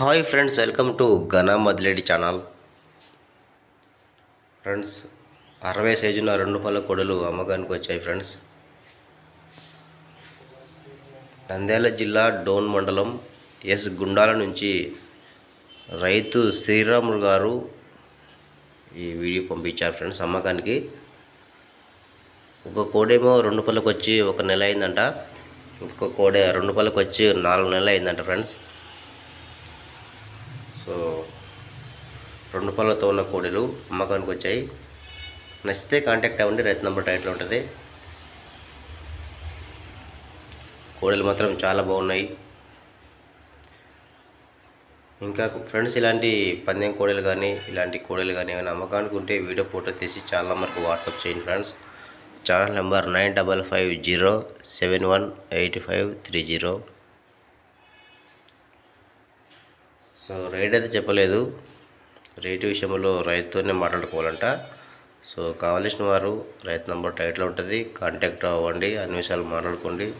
Hi friends welcome to ఘనా మదిలేడి channel. Friends అరవై సైజున రెండు పళ్ళ కొడలు అమ్మకానికి వచ్చాయి ఫ్రెండ్స్. నంద్యాల జిల్లా డోన్ మండలం ఎస్ గుండాల నుంచి రైతు శ్రీరాములు గారు ఈ వీడియో పంపించారు ఫ్రెండ్స్ అమ్మకానికి. ఒక కోడేమో రెండు పళ్ళకి వచ్చి ఒక నెల అయిందంట. ఇంకొక కోడే రెండు పళ్ళకి వచ్చి నాలుగు నెలలు అయిందంట ఫ్రెండ్స్. సో రెండు పళ్ళతో ఉన్న కోడిలు అమ్మకానికి వచ్చాయి నచ్చితే కాంటాక్ట్ అవ్వండి రైతు నెంబర్ టైట్లో ఉంటుంది? కోడలు మాత్రం చాలా బాగున్నాయి. ఇంకా ఫ్రెండ్స్ ఇలాంటి పందెం కోడలు కానీ ఇలాంటి కోడలు కానీ ఏమైనా అమ్మకానికి ఉంటే వీడియో ఫోటో తీసి చాలా నెంబర్కి వాట్సాప్ చేయండి friends. Channel number nine double five zero seven one eight five three zero. So rate అయితే చెప్పలేదు. రేటు విషయంలో రైతుతోనే మాట్లాడుకోవాలంట. సో కావలసిన వారు రైతు నంబర్ టైట్లో ఉంటుంది. కాంటాక్ట్ అవ్వండి. అన్ని విషయాలు మాట్లాడుకోండి.